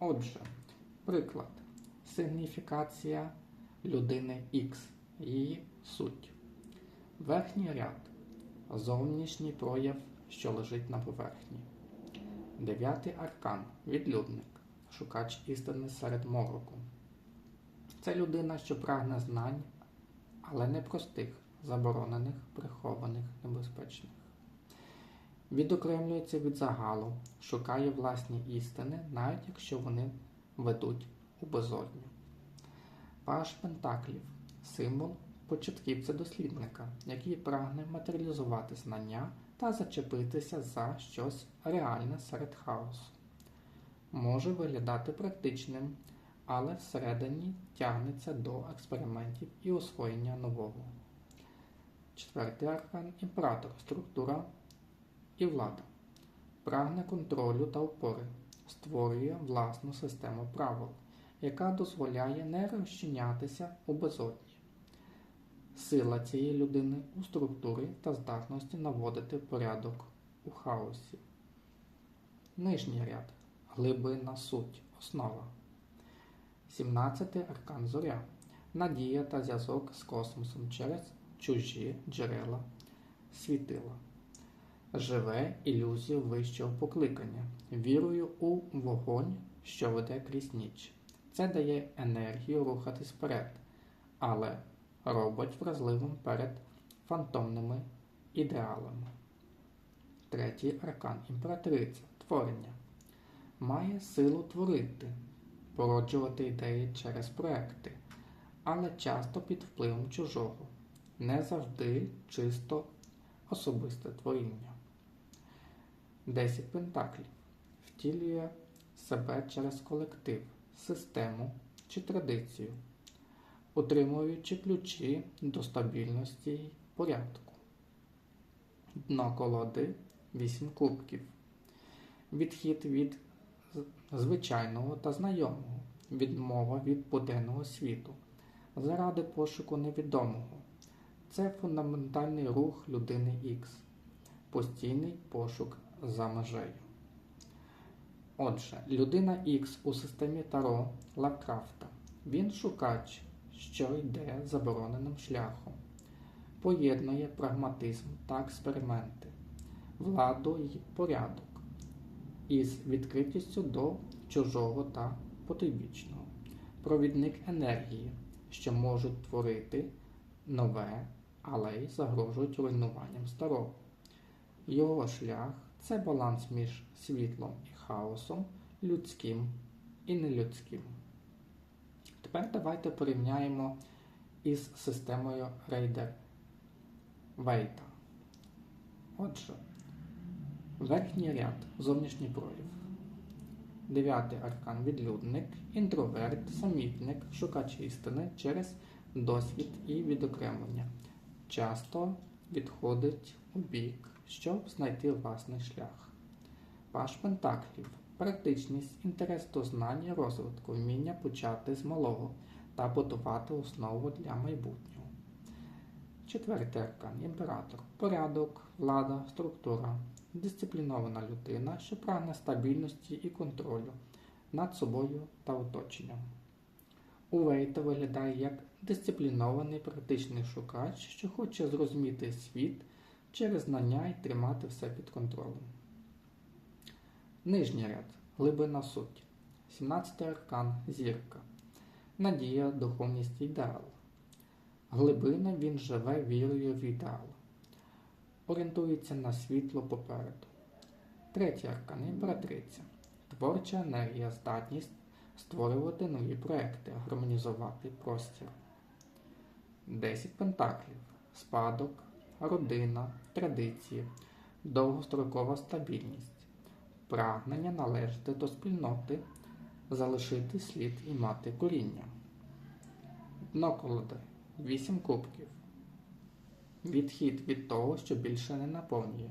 Отже, приклад. Сигніфікація людини X. Її суть. Верхній ряд. Зовнішній прояв, що лежить на поверхні. Дев'ятий аркан. Відлюдник. Шукач істини серед мороку. Це людина, що прагне знань, але не простих, заборонених, прихованих, небезпечних. Відокремлюється від загалу, шукає власні істини, навіть якщо вони ведуть у безодню. Паш Пентаклів символ початківця дослідника, який прагне матеріалізувати знання та зачепитися за щось реальне серед хаосу. Може виглядати практичним, але всередині тягнеться до експериментів і освоєння нового. Четвертий аркан імператор, структура і влада. Прагне контролю та опори, створює власну систему правил, яка дозволяє не розчинятися у безодні. Сила цієї людини у структурі та здатності наводити порядок у хаосі. Нижній ряд глибина суть, основа. 17 аркан зоря. Надія та зв'язок з космосом через чужі джерела світила. Живе ілюзію вищого покликання, вірою у вогонь, що веде крізь ніч. Це дає енергію рухатись вперед, але робить вразливим перед фантомними ідеалами. Третій аркан імператриця творення має силу творити, породжувати ідеї через проекти, але часто під впливом чужого, не завжди чисто особисте творіння. Десять пентаклів втілює себе через колектив, систему чи традицію, отримуючи ключі до стабільності й порядку. Дно колоди 8 кубків. Відхід від звичайного та знайомого, відмова від буденного світу, заради пошуку невідомого. Це фундаментальний рух людини Х, постійний пошук за межею. Отже, людина Х у системі Таро Лавкрафта. Він шукач, що йде забороненим шляхом, поєднує прагматизм та експерименти, владу й порядок із відкритістю до чужого та потойбічного, провідник енергії, що можуть творити нове, але й загрожують руйнуванням старого. Його шлях це баланс між світлом і хаосом, людським і нелюдським. Тепер давайте порівняємо із системою Рейдер Вейта. Отже, верхній ряд зовнішній прояв. Дев'ятий аркан відлюдник, інтроверт, самітник, шукач істини через досвід і відокремлення. Часто відходить у бік, щоб знайти власний шлях. Паш Пентаклів практичність, інтерес до знань і розвитку, вміння почати з малого та будувати основу для майбутнього. Четвертий аркан імператор. Порядок, влада, структура, дисциплінована людина, що прагне стабільності і контролю над собою та оточенням. Увейта виглядає як дисциплінований практичний шукач, що хоче зрозуміти світ через знання і тримати все під контролем. Нижній ряд глибина суть. 17 аркан зірка. Надія, духовність ідеал. Глибина він живе вірою в ідеал. Орієнтується на світло попереду. Третій аркан імператриця. Творча енергія, здатність створювати нові проекти, гармонізувати простір. 10 пентаклів. Спадок, родина, традиції, довгострокова стабільність прагнення належати до спільноти, залишити слід і мати коріння. Дно колоди 8 кубків. Відхід від того, що більше не наповнює,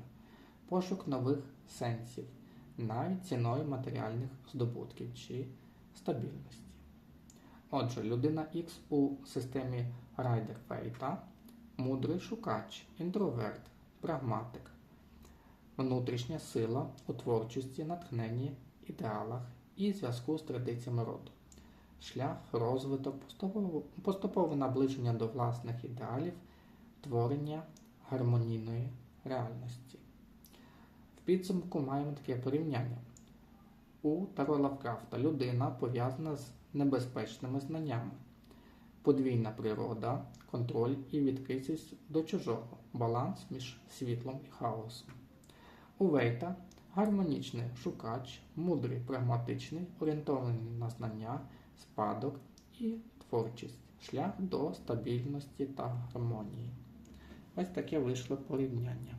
пошук нових сенсів, навіть ціною матеріальних здобутків чи стабільності. Отже, людина Х у системі Райдер Фейта мудрий шукач, інтроверт, прагматик, внутрішня сила у творчості, натхненні, ідеалах і зв'язку з традиціями роду. Шлях, розвиток, поступове наближення до власних ідеалів, творення гармонійної реальності. В підсумку маємо таке порівняння. У Таро Лавкрафта людина пов'язана з небезпечними знаннями, подвійна природа, контроль і відкритість до чужого, баланс між світлом і хаосом. У Вейта гармонічний шукач, мудрий, прагматичний, орієнтований на знання, спадок і творчість, шлях до стабільності та гармонії. Ось таке вийшло порівняння.